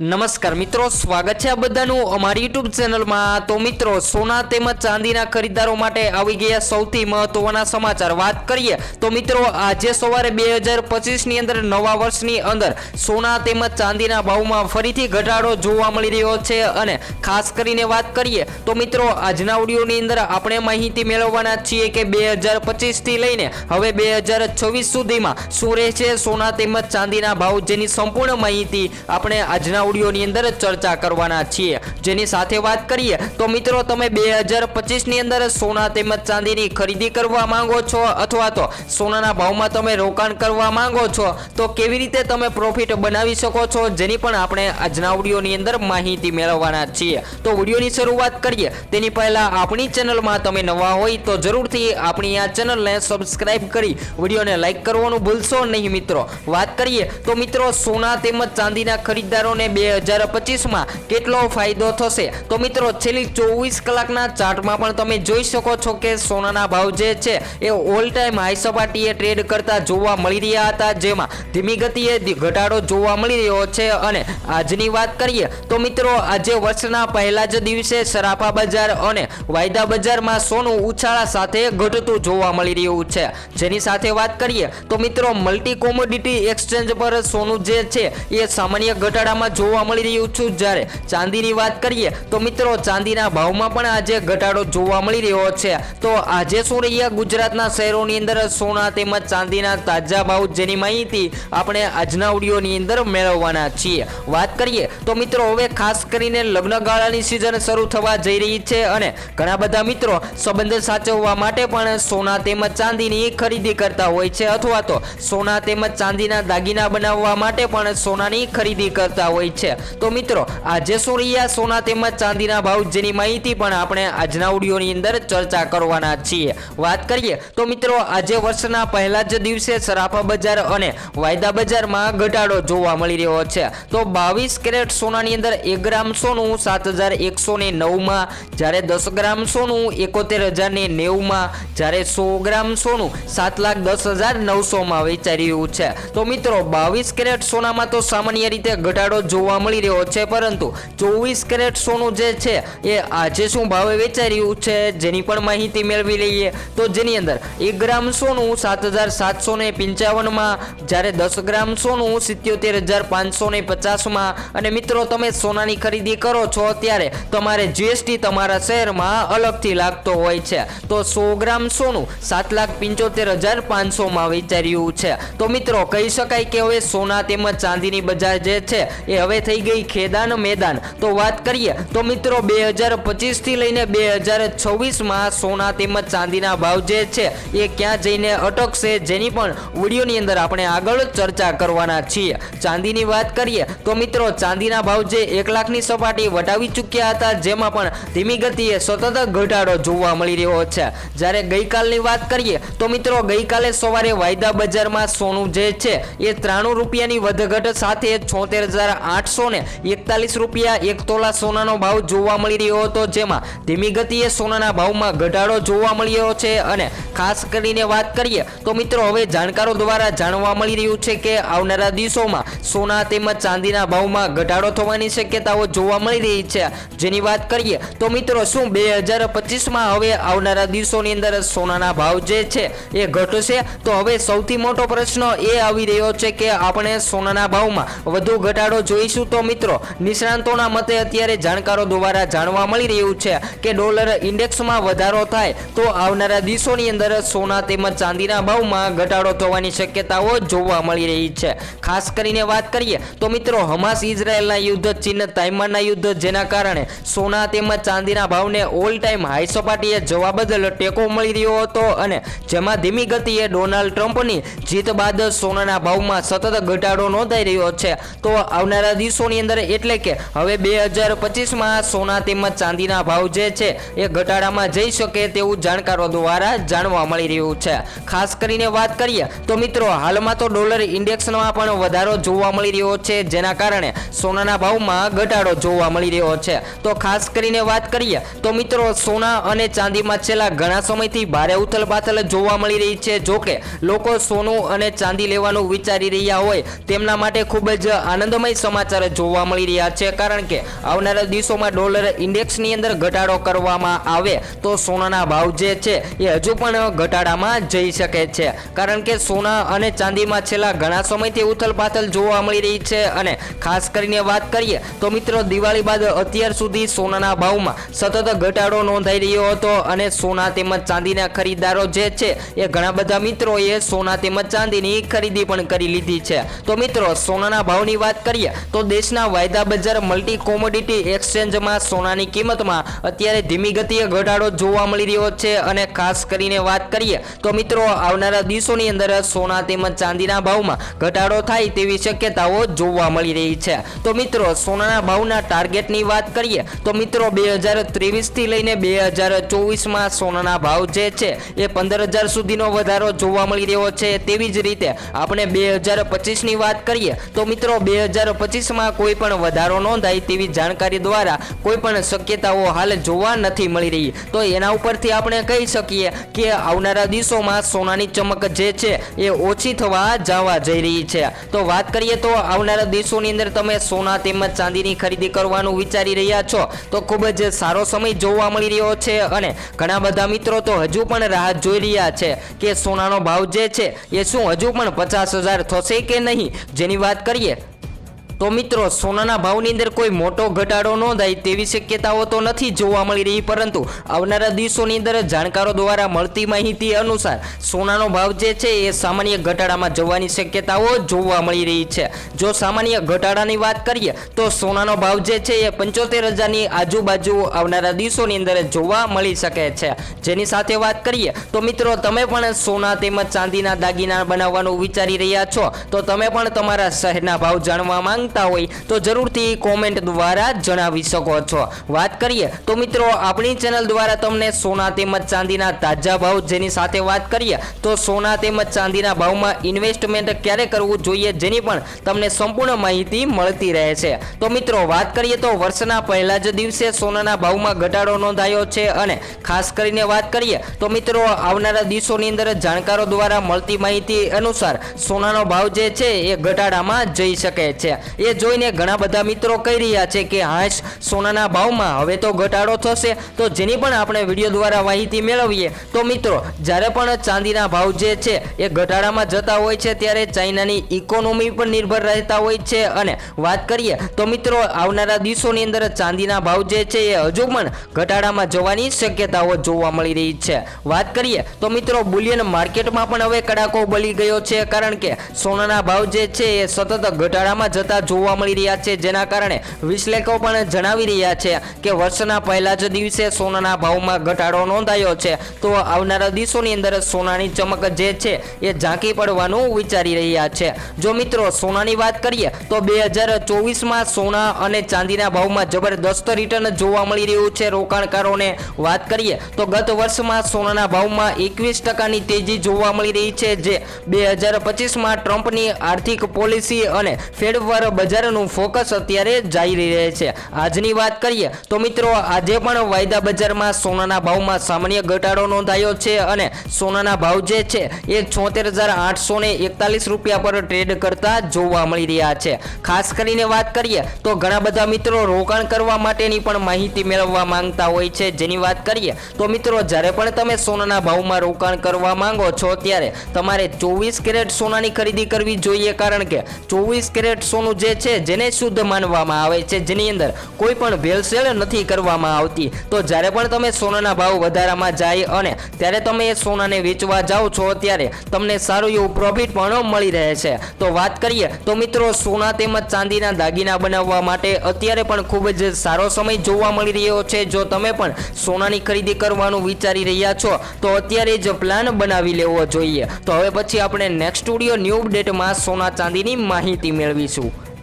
નમસ્કાર મિત્રો, સ્વાગત છે આ બધાનું અમારી યુટ્યુબ ચેનલમાં તો મિત્રો, સોના તેમજ ચાંદીના ખરીદદારો માટે આવી ગયા સૌથી મહત્વના સમાચાર. વાત કરીએ તો મિત્રો, આજે સવારે બે હજાર પચીસની અંદર નવા વર્ષની અંદર સોના તેમજ ચાંદીના ભાવમાં ફરીથી ઘટાડો જોવા મળી રહ્યો છે અને ખાસ કરીને વાત કરીએ તો મિત્રો, આજના ઓડિયોની અંદર આપણે માહિતી મેળવવાના છીએ કે બે હજાર પચીસથી લઈને હવે બે હજાર છવ્વીસ સુધીમાં શું રહેશે સોના તેમજ ચાંદીના ભાવ, જેની સંપૂર્ણ માહિતી આપણે આજના ઓડિયોની અંદર ચર્ચા કરવાના છીએ. જેની સાથે વાત કરીએ, તો મિત્રો તમે બે હજાર પચીસની અંદર સોના તેમજ ચાંદીની ખરીદી કરવા માંગો છો અથવા તો સોનાના ભાવમાં તમે રોકાણ કરવા માંગો છો, તો કેવી રીતે તમે પ્રોફિટ બનાવી શકો છો જેની પણ આપણે આજના ઓડિયોની અંદર માહિતી મેળવવાના છીએ. તો ઓડિયોની શરૂઆત કરીએ. તેની પહેલાં આપણી ચેનલમાં તમે નવા હોય તો જરૂરથી આપણી આ ચેનલને સબસ્ક્રાઇબ કરી વિડીયોને લાઇક કરવાનું ભૂલશો નહીં મિત્રો. વાત કરીએ, તો મિત્રો સોના તેમજ ચાંદીના ખરીદદારોને બે હજાર પચીસમાં કેટલો ફાયદો થશે? તો મિત્રો, છેલ્લી ચોવીસ કલાકના ચાર્ટમાં પણ તમે જોઈ શકો છો કે સોનાના ભાવ જે છે, એ ઓલ ટાઈમ હાઈ સપાટીએ ટ્રેડ કરતા જોવા મળી રહ્યા હતા. જેમાં ધીમી ગતિએ ઘટાડો જોવા મળી રહ્યો છે. અને આજની વાત કરીએ, તો મિત્રો, આજે વર્ષના પહેલા જ દિવસે સરાફા બજાર અને વાયદા બજારમાં સોનું ઉછાળા સાથે ઘટતું જોવા મળી રહ્યું છે. જેની સાથે વાત કરીએ, તો મિત્રો મલ્ટી કોમોડિટી એક્સચેન્જ પર સોનું જે છે, એ સામાન્ય ઘટાડામાં જોવા મળી રહ્યું છું. જ્યારે ચાંદીની વાત કરીએ, તો મિત્રો ચાંદીના ભાવમાં પણ આજે ઘટાડો જોવા મળી રહ્યો છે. તો આજે શું રહ્યા ગુજરાતના શહેરોની અંદર સોના તેમજ ચાંદીના તાજા ભાવ જેની માહિતી આપણે આજના ઓડિયોની અંદર મેળવવાના છીએ. વાત કરીએ, તો મિત્રો હવે ખાસ કરીને લગ્નગાળાની સિઝન શરૂ થવા જઈ રહી છે અને ઘણા બધા મિત્રો સંબંધ સાચવવા માટે પણ સોના તેમજ ચાંદીની ખરીદી કરતા હોય છે. અથવા તો સોના તેમજ ચાંદીના દાગીના બનાવવા માટે પણ સોનાની ખરીદી કરતા હોય છે. તો મિત્રો, આજે શું સોના તેમજ ચાંદીના ભાવ જેની માહિતી પણ આપણે આજના ઓડિયોની અંદર ચર્ચા કરવાના છીએ. વાત કરીએ તો મિત્રો, આજે વર્ષના પહેલા જ દિવસે સરાફા બજાર અને વાયદા બજારમાં ઘટાડો જોવા મળી રહ્યો છે. તો બાવીસ કેરેટ સોનાની અંદર એક ગ્રામ સોનું સાત હજાર એકસો ને નવમાં, જ્યારે દસ ગ્રામ સોનું એકોતેર હજાર ને નેવુંમાં, જ્યારે સો ગ્રામ સોનું સાત લાખ દસ હજાર નવસોમાં વેચાઈ રહ્યું છે. તો મિત્રો, બાવીસ કેરેટ સોનામાં તો સામાન્ય રીતે ઘટાડો જોવા મળી રહ્યો છે, પરંતુ ચોવીસ કેરેટ સોનું જે છે, એ આજે શું ભાવે વેચાઈ રહ્યું છે, જેની પણ માહિતી મેળવી લઈએ. તો જેની અંદર એક ગ્રામ સોનું સાત હજાર સાતસો ને પંચાવનમાં, જ્યારે દસ ગ્રામ સોનું સિત્યોતેર હજાર પાંચસો ને પચાસમાં. અને મિત્રો, તમે સોનાની ખરીદી કરો છો, ત્યારે તમારે જીએસટી તમારા શહેરમાં અલગથી લાગતો હોય છે. તો સો ગ્રામ સોનું સાત લાખ પંચોતેર હજાર પાંચસોમાં વેચાઈ રહ્યું છે. તો મિત્રો, કહી શકાય કે હવે સોના તેમજ ચાંદીની બજાર જે છે, એ હવે થઈ ગઈ ખેદાન મેદાન. તો વાત કરીએ, તો મિત્રો બે હજાર પચીસથી લઈને બે હજાર છવ્વીસમાં સોના તેમજ ચાંદીના ભાવ જે છે, એ ક્યાં જઈને અટકશે જેની પણ વિડીયોની અંદર આપણે આગળ ચર્ચા કરવાના છીએ. ચાંદીની વાત કરીએ, તો મિત્રો ચાંદીના ભાવ જે એક લાખની સપાટી વટાવી ચૂક્યા હતા, જેમાં પણ ધીમી ગતિએ સતત ઘટાડો જોવા મળી રહ્યો છે. જ્યારે ગઈકાલની વાત કરીએ, તો મિત્રો ગઈકાલે સવારે વાયદા બજારમાં સોનું જે છે, એ ત્રાણું રૂપિયાની વધઘટ સાથે છોતેર હજાર આઠસો ને એકતાલીસ રૂપિયા એક તોલા સોનાનો ભાવ જોવા મળી રહ્યો હતો, જેમાં ધીમી ગતિએ સોનાના ભાવમાં ઘટાડો જોવા મળ્યો છે. અને ખાસ કરીને વાત કરીએ તો મિત્રો, હવે જાણકારો દ્વારા જાણવા મળી રહ્યું છે કે આવનારા દિવસોમાં સોના તેમજ ચાંદીના ભાવમાં ઘટાડો થવાની શક્યતાઓ જોવા મળી રહી છે. જેની વાત કરીએ તો મિત્રો, શું બે હજાર પચીસમાં હવે આવનારા દિવસોની અંદર સોનાના ભાવ જે છે એ ઘટશે? તો હવે સૌથી મોટો પ્રશ્ન એ આવી રહ્યો છે કે આપણે સોનાના ભાવમાં વધુ ઘટાડો જોઈશું તો મિત્રો, નિષ્ણાંતોના મતે અત્યારે જાણકારો દ્વારા જાણવા મળી રહ્યું છે કે ડોલર ઇન્ડેક્સમાં વધારો થાય તો આવનારા દિવસોની અંદર સોના તેમજ ચાંદીના ભાવમાં ઘટાડો થવાની શક્યતાઓ જોવા મળી રહી છે. ખાસ કરીને વાત કરીએ તો મિત્રો, હમાસ ઇઝરાયલના યુદ્ધ, ચીન તાઇમાનના યુદ્ધ જેના કારણે સોના તેમજ ચાંદીના ભાવને ઓલ ટાઈમ હાઈ સપાટીએ જવા બદલ ટેકો મળી રહ્યો હતો અને જેમાં ધીમી ગતિએ ડોનાલ્ડ ટ્રમ્પની જીત બાદ સોનાના ભાવમાં સતત ઘટાડો નોંધાઈ રહ્યો છે. તો આવનારા દિવસોની અંદર એટલે કે હવે બે હજાર પચીસમાં સોના તેમજ ચાંદીના ભાવ જે છે એ ઘટાડામાં જઈ શકે તેવું જાણકારો દ્વારા જાણવા મળી રહ્યું છે. ખાસ કરીને વાત કરીએ તો મિત્રો, હાલમાં તો ડોલર ઇન્ડેક્સમાં પણ વધારો જોવા મળી રહ્યો છે, જેના કારણે સોનાના ભાવમાં ઘટાડો જોવા મળી રહ્યો છે. તો ખાસ કરીને વાત કરીએ તો મિત્રો, સોના અને ચાંદીમાં છેલ્લા ઘણા સમયથી ભારે ઉથલપાથલ જોવા મળી રહી છે. જોકે લોકો સોનું અને ચાંદી લેવાનું વિચારી રહ્યા હોય, તેમના માટે ખૂબ જ આનંદમય સમાચાર સમાચાર જોવા મળી રહ્યા છે. કારણ કે આવનારા દિવસોમાં ડોલર ઇન્ડેક્સની અંદર ઘટાડો કરવામાં આવે તો સોનાના ભાવ જે છે એ હજુ પણ ઘટાડામાં જઈ શકે છે. કારણ કે સોના અને ચાંદીમાં છેલ્લા ઘણા સમયથી ઉથલપાથલ જોવા મળી રહી છે અને ખાસ કરીને વાત કરીએ તો મિત્રો દિવાળી બાદ અત્યાર સુધી સોનાના ભાવમાં સતત ઘટાડો નોંધાઈ રહ્યો હતો અને સોના તેમજ ચાંદીના ખરીદદારો જે છે એ ઘણા બધા મિત્રોએ સોના તેમજ ચાંદીની ખરીદી પણ કરી લીધી છે. તો મિત્રો સોનાના ભાવની વાત કરીએ તો દેશના વાયદા બજાર મલ્ટી કોમોડિટી એક્સચેન્જમાં સોનાની કિંમતમાં અત્યારે ધીમી ગતિએ ઘટાડો જોવા મળી રહ્યો છે. અને ખાસ કરીને વાત કરીએ તો મિત્રો, આવનારા દિવસોની અંદર સોના તેમજ ચાંદીના ભાવમાં ઘટાડો થાય તેવી શક્યતાઓ જોવા મળી રહી છે. તો મિત્રો, સોનાના ભાવના ટાર્ગેટની વાત કરીએ તો મિત્રો, બે હજાર ત્રેવીસથી લઈને બે હજાર ચોવીસમાં સોનાના ભાવ જે છે એ પંદર હજાર સુધીનો વધારો જોવા મળી રહ્યો છે. તેવી જ રીતે આપણે બે હજાર પચીસની વાત કરીએ તો મિત્રો, બે હજાર પચીસમાં કોઈ પણ વધારો નોંધાય તેવી જાણકારી દ્વારા કોઈ પણ શક્યતાઓ હાલ જોવા નથી મળી રહી. તો એના ઉપરથી આપણે કહી શકીએ કે આવનારા દિવસોમાં સોનાની ચમક જે છે એ ઓછી થવા જવા જઈ રહી છે. તો વાત કરીએ તો આવનારા દિવસોની અંદર તમે સોના તેમજ ચાંદીની ખરીદી કરવાનું વિચારી રહ્યા છો. તો ખૂબ જ સારો સમય જોવા મળી રહ્યો છે અને ઘણા બધા મિત્રો તો હજુ પણ રાહ જોઈ રહ્યા છે કે સોનાનો ભાવ જે છે એ શું હજુ પણ પચાસ હજાર થશે કે નહીં? જેની વાત કરીએ તો મિત્રો, સોનાના ભાવની અંદર કોઈ મોટો ઘટાડો નોંધાય તેવી શક્યતાઓ તો નથી જોવા મળી રહી, પરંતુ આવનારા દિવસોની અંદર જાણકારો દ્વારા મળતી માહિતી અનુસાર સોનાનો ભાવ જે છે એ સામાન્ય ઘટાડામાં જવાની શક્યતાઓ જોવા મળી રહી છે. જો સામાન્ય ઘટાડાની વાત કરીએ, તો સોનાનો ભાવ જે છે એ પંચોતેર હજારની આજુબાજુ આવનારા દિવસોની અંદર જોવા મળી શકે છે. જેની સાથે વાત કરીએ, તો મિત્રો, તમે પણ સોના તેમજ ચાંદીના દાગીના બનાવવાનું વિચારી રહ્યા છો, તો તમે પણ તમારા શહેરના ભાવ જાણવા માંગતા હોય તો જરૂરથી કોમેન્ટ દ્વારા જણાવી શકો છો. વાત કરીએ તો મિત્રો આપણી ચેનલ દ્વારા તમને સોના તેમજ ચાંદીના તાજા ભાવ જેની સાથે વાત કરીએ તો સોના તેમજ ચાંદીના ભાવમાં ઇન્વેસ્ટમેન્ટ ક્યારે કરવું જોઈએ જેની પણ તમને સંપૂર્ણ માહિતી મળતી રહે છે. તો મિત્રો વાત કરીએ તો વર્ષના પહેલા જ દિવસે સોનાના ભાવમાં ઘટાડો નોંધાયો છે અને ખાસ કરીને વાત કરીએ તો મિત્રો આવનારા દિવસોની અંદર જાણકારો દ્વારા મળતી માહિતી અનુસાર સોનાનો ભાવ જે છે એ ઘટાડામાં જઈ શકે છે. એ જોઈને ઘણા બધા મિત્રો કહી રહ્યા છે કે હાશ સોનાના ભાવમાં હવે તો ઘટાડો થશે. તો જેની પણ આપણે વીડિયો દ્વારા માહિતી મેળવીએ, તો મિત્રો, જ્યારે પણ ચાંદીના ભાવ જે છે, એ ઘટાડામાં જતા હોય છે, ત્યારે ચાઇનાની ઇકોનોમી પર નિર્ભર રહેતા હોય છે. અને વાત કરીએ, તો મિત્રો, આવનારા દિવસોની અંદર ચાંદીના ભાવ જે છે, એ હજુ પણ ઘટાડામાં જવાની શક્યતાઓ જોવા મળી રહી છે. વાત કરીએ, તો મિત્રો, બુલિયન માર્કેટમાં પણ હવે કડાકો બળી ગયો છે, કારણ કે સોનાના ભાવ જે છે, એ સતત ઘટાડામાં જતા જોવા મળી રહ્યા છે. જેના કારણે વિશ્લેષકો પણ જણાવી રહ્યા છે કે વર્ષના પહેલા જ દિવસે સોનાના ભાવમાં ઘટાડો નોંધાયો છે. તો આવનારા દિવસોની અંદર સોનાની ચમક જે છે એ ઝાંકી પડવાનું વિચારી રહ્યા છે. જો મિત્રો સોનાની વાત કરીએ તો બે હજાર ચોવીસમાં સોના અને ચાંદીના ભાવમાં જબરદસ્ત રિટર્ન જોવા મળી રહ્યું છે. રોકાણકારોને વાત કરીએ તો ગત વર્ષમાં સોનાના ભાવમાં એકવીસ ટકાની તેજી જોવા મળી રહી છે. જે બે હજાર પચીસમાં ટ્રમ્પની આર્થિક પોલિસી અને ફેડ પર બજારનું ફોકસ અત્યારે જઈ રહે છે. આજની વાત કરીએ તો મિત્રો, આજે પણ વાયદા બજારમાં સોનાના ભાવમાં સામાન્ય ઘટાડો નોંધાયો છે અને સોનાના ભાવ જે છે એ છોતેર હજાર આઠસો ને એકતાલીસ રૂપિયા પર ટ્રેડ કરતા જોવા મળી રહ્યા છે. ખાસ કરીને વાત કરીએ તો ઘણા બધા મિત્રો રોકાણ કરવા માટેની પણ માહિતી મેળવવા માંગતા હોય છે. જેની વાત કરીએ તો મિત્રો, જ્યારે પણ તમે સોનાના ભાવમાં રોકાણ કરવા માંગો છો, ત્યારે તમારે ચોવીસ કેરેટ સોનાની ખરીદી કરવી જોઈએ. કારણ કે ચોવીસ કેરેટ સોનું જે છે, જેને શુદ્ધ માનવામાં આવે છે, જેની અંદર કોઈ પણ ભેળસેળ નથી કરવામાં આવતી. તો જ્યારે પણ તમે સોનાના ભાવ વધારામાં જાય અને ત્યારે તમે એ સોનાને વેચવા જાઓ છો, ત્યારે તમને સારું એવું પ્રોફિટ પણ મળી રહે છે. તો વાત કરીએ, તો મિત્રો, સોના તેમજ ચાંદીના દાગીના બનાવવા માટે અત્યારે પણ ખૂબ જ સારો સમય જોવા મળી રહ્યો છે. જો તમે પણ સોનાની ખરીદી કરવાનું વિચારી રહ્યા છો, તો અત્યારે જ પ્લાન બનાવી લેવો જોઈએ. તો હવે પછી આપણે નેક્સ્ટ સ્ટુડિયો ન્યૂ અપડેટમાં સોના ચાંદીની માહિતી મેળવીશું.